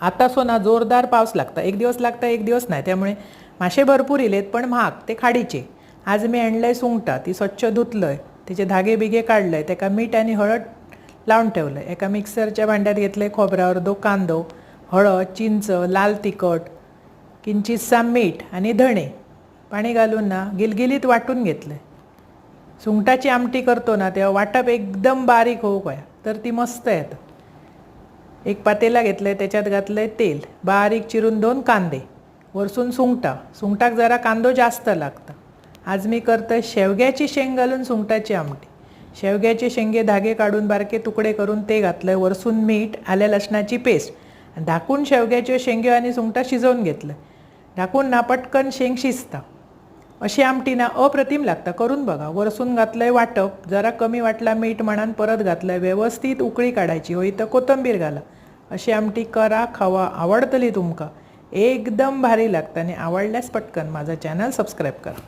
आता सोना जोरदार पाऊस लागता. एक दिवस लागता एक दिवस नाही. त्यामुळे मासे भरपूर इलेत पण महाग. ते खाडीचे. आज मी आणलंय सुंगटा. ती स्वच्छ धुतलंय. त्याचे धागे बिगे काढलंय. त्याका मीठ आणि हळद लावून ठेवलंय. एका मिक्सरच्या भांड्यात घेतलंय खोबऱ्यावर दो कांदो हळद चिंच लाल तिखट किंचितसा मीठ आणि धणे. पाणी घालून ना गिलगिलीत वाटून घेतलंय. सुंगटाची आमटी करतो ना तेव्हा वाटप एकदम बारीक होऊ काय तर ती मस्त येतं एक पातेला घेतलंय त्याच्यात घातलंय तेल. बारीक चिरून दोन कांदे. वरसून सुंगटा. सुंगटाक जरा कांदो जास्त लागतं. आज मी करतोय शेवग्याची शेंग घालून सुंगटाची आमटी. शेवग्याचे शेंगे धागे काढून बारके तुकडे करून ते घातलंय. वरसून मीठ आल्या लसणाची पेस्ट. आणि शेवग्याचे शेंगे आणि सुंगटा शिजवून घेतलं ढाकून ना पटकन शेंग शिजता. अशी आमटी ना अप्रतिम लागता. करून बघा. वरसून घातलंय वाटप. जरा कमी वाटला मीठ म्हणान परत घातलंय. व्यवस्थित उकळी काढायची. होई तर कोथंबीर घाला. अशी आमटी करा खावा आवडतली तुमका. एकदम भारी लागता आणि आवडल्यास पटकन माझा चॅनल सबस्क्राईब करा.